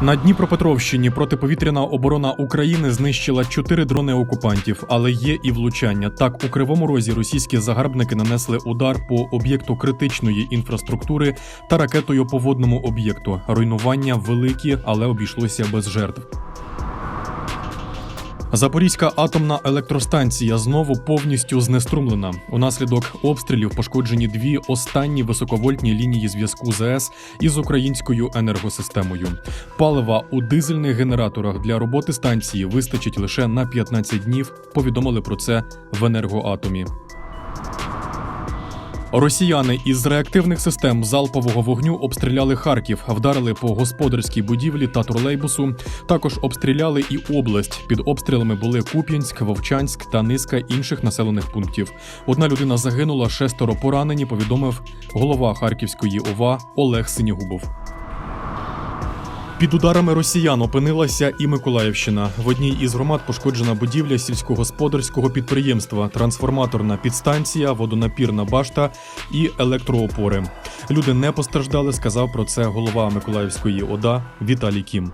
На Дніпропетровщині протиповітряна оборона України знищила чотири дрони окупантів, але є і влучання. Так, у кривому розі російські загарбники нанесли удар по об'єкту критичної інфраструктури та ракетою по водному об'єкту. Руйнування великі, але обійшлося без жертв. Запорізька атомна електростанція знову повністю знеструмлена. Унаслідок обстрілів пошкоджені дві останні високовольтні лінії зв'язку ЗС із українською енергосистемою. Палива у дизельних генераторах для роботи станції вистачить лише на 15 днів. Повідомили про це в енергоатомі. Росіяни із реактивних систем залпового вогню обстріляли Харків, вдарили по господарській будівлі та тролейбусу. Також обстріляли і область. Під обстрілами були Куп'янськ, Вовчанськ та низка інших населених пунктів. Одна людина загинула, шестеро поранені. Повідомив голова Харківської ОВА Олег Синігубов. Під ударами росіян опинилася і Миколаївщина. В одній із громад пошкоджена будівля сільськогосподарського підприємства, трансформаторна підстанція, водонапірна башта і електроопори. Люди не постраждали, сказав про це голова Миколаївської ОДА Віталій Кім.